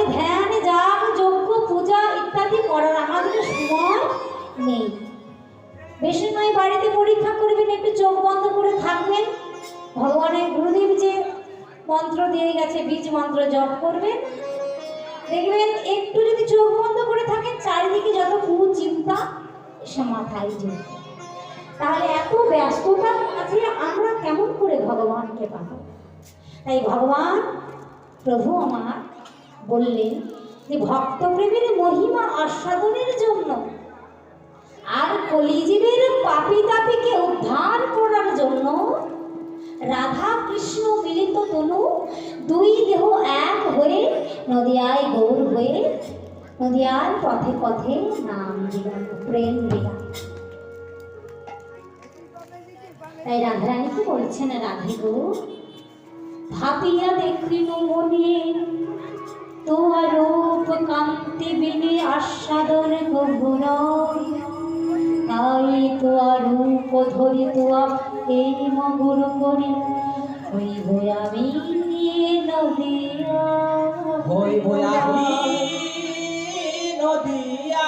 তাহলে ধ্যান যাগ, যজ্ঞ, পূজা ইত্যাদি করার আমাদের সময় নেই। বেশি নয় বাড়িতে পরীক্ষা করবেন, একটু চোখ বন্ধ করে থাকবেন। ভগবানের গুরুদেব যে মন্ত্র দিয়ে গেছে, বীজ মন্ত্র জপ করবেন। দেখবেন একটু যদি চোখ বন্ধ করে থাকেন, চারিদিকে যত কুচিন্তা এসে মাথায় জমবে তাহলে এত ব্যস্ততার মাঝে আমরা কেমন করে ভগবানকে পাবো? তাই ভগবান, প্রভু আমার বললেন যে ভক্তপ্রেমের মহিমা আস্বাদনের জন্য, আর কলিজীবের পাপি তাপিকে উদ্ধার করার জন্য রাধা কৃষ্ণ মিলিত তনু দুই দেহ এক হয়ে নদিয়ায় গৌর হয়ে নদিয়ার পথে পথে নাম দিলাম প্রেম দিলাম তাই রাধারানীকে বলছেন রাধে গো, ভাবিয়া দেখিল মনে তোমার রূপ কান্তি বিনে আস্বাদন গভুর তাই তোয়া রূপ ধরি তোয়া এই মগুর করি হইব আমি নদিয়া। হই নদিয়া।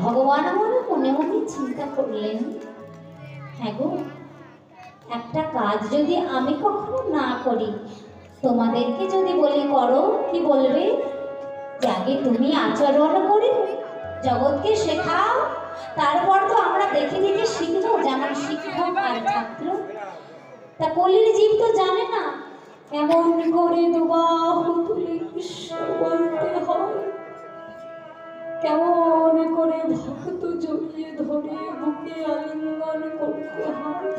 ভগবান আমার মনে মনে চিন্তা করলেন হ্যাঁ গো একটা কাজ যদি আমি কখনো না করি তোমাদেরকে যদি বলি করো, কি বলবে? আগে তুমি আচরণ করে জগৎকে শেখাও। তারপর তো আমরা দেখে দেখে শিখব, যেমন শিক্ষক আর ছাত্র তা কলির জীব তো জানে না, এমন করে দুবাহ তুলে কৃষ্ণ বলতে হয়। কেমন করে ভক্ত জড়িয়ে ধরে বুকে আলিঙ্গন করতে হয়।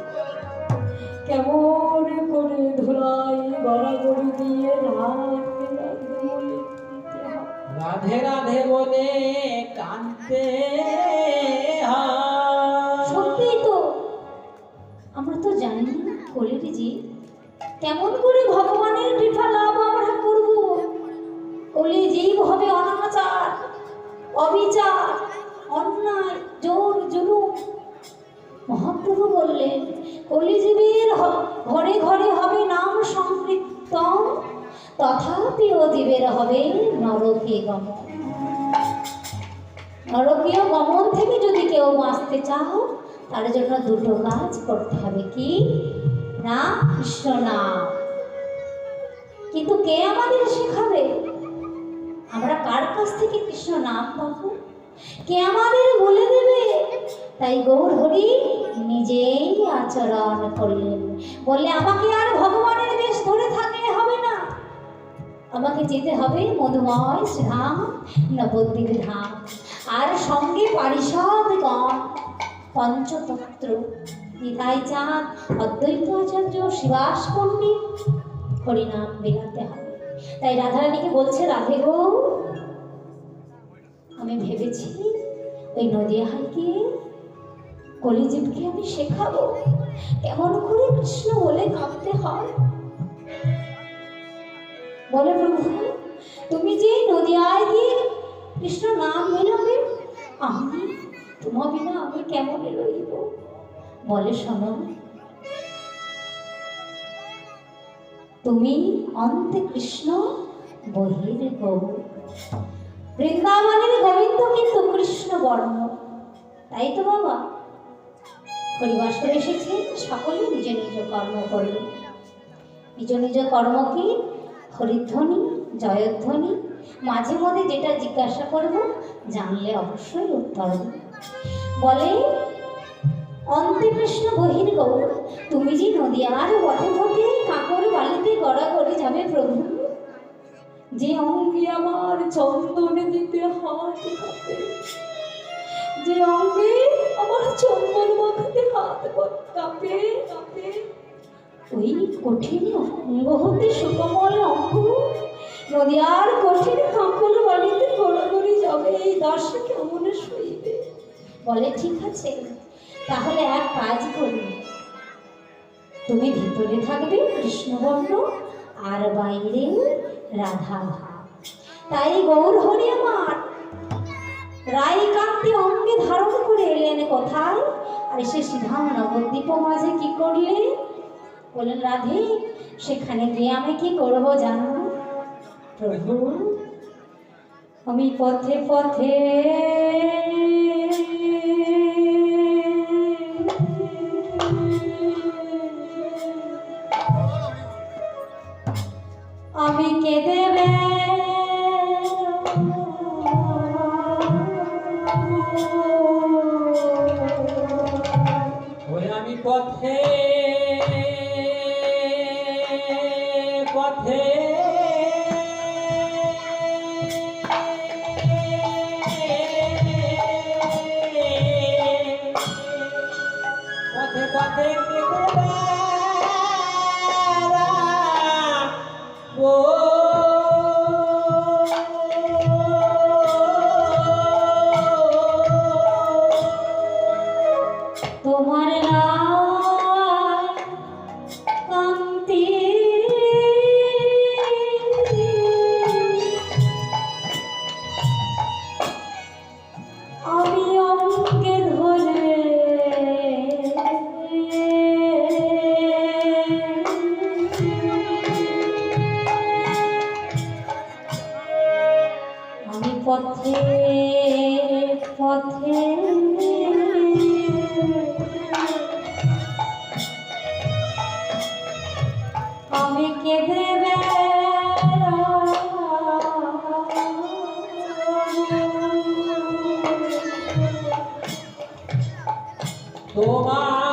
কেমন করে ধুলাই হয় রাধে রাধে বলে কানতে সত্যি তো। আমরা তো জানি না কলির জি কেমন করে ভগবানের কৃপা লাভ আমরা করব? কলি জীব হবে অনাচার, অবিচার, অন্যায়, জোর, জুলুম মহাপ্রভু বললেন, কলিজীবীর ঘরে ঘরে হবে নাম সংকীর্তন, তথাপি ও জীবের হবে নরকে গমন। নরকীয় গমন থেকে যদি কেউ বাঁচতে চাও, তার জন্য দুটো কাজ করতে হবে কি? না, কৃষ্ণ না। কিন্তু কে আমাদের শেখাবে? আমরা কার কাছ থেকে কৃষ্ণ নাম পাবো? কে আমাদের বলে দেবে? তাই গৌর হরি নিজেই আচরণ করলেন। বললে, আমাকে আর ভগবানের বেশ ধরে থাকলে হবে না। আমাকে যেতে হবে মধুময় শ্রীধাম, নবদ্বীপ ধাম। আর সঙ্গে পারিষদগণ পঞ্চতন্ত্র নিতাই চাঁদ অদ্বৈত আচার্য শিবাস পণ্ডিত হরিনাম বেরাতে হবে তাই রাধারানীকে বলছে, রাধে গো, আমি ভেবেছি ওই নদিয়াহাইকে কলিজীবকে আমি শেখাবো? কেমন করে কৃষ্ণ বলে কাঁদতে হয়। বলে প্রভু, তুমি যে নদিয়ায় দিয়ে কৃষ্ণ নাম মেলাবে, আমি তোমার বিনা আমি কেমন রইব বলে শোনো, তুমি অন্তে কৃষ্ণ বহির গৌর বৃন্দাবনের গোবিন্দ কিন্তু কৃষ্ণ বর্ণ। তাই তো বাবা হরিবাস করে এসেছে, সকলে নিজ নিজ কর্ম করবে নিজ নিজ কর্মকে হরিধ্বনি, জয়ধ্বনি। মাঝে মধ্যে যেটা জিজ্ঞাসা করব, জানলে অবশ্যই উত্তর বলে, অন্তে কৃষ্ণ বহির গৌর তুমি যে নদিয়ার বটে বটে কাকর বালিতে গড়াগড়ি যাবে প্রভু। যে অঙ্গে আমার চন্দনে দিতে কাঁপে। যে অঙ্গে আমার চন্দন মাখাতে হাত কাঁপে কাঁপে। ওই কঠিন অঙ্গ হতে সুকমল অঙ্গ নদিয়ার কঠিন কাঁকল বালিতে গড়াগড়ি যাবে এই দশা কেমন সইবে? বলে, ঠিক আছে, তাহলে এক কাজ করি। তুমি ভিতরে থাকবে কৃষ্ণবর্ণ আর বাইরে রাধা তাই গৌর হরি আমার। রাই কান্তি অঙ্গে ধারণ করে এলেন কোথায় আর এসে সিধাম নবদ্বীপ মাঝে কি করলে? বলেন রাধে, সেখানে গিয়ে আমি কি করব জানো? প্রভু, আমি পথে পথে ওই আমি পথে পথে। পথে পথে পথে আমি কেঁদে। তোমার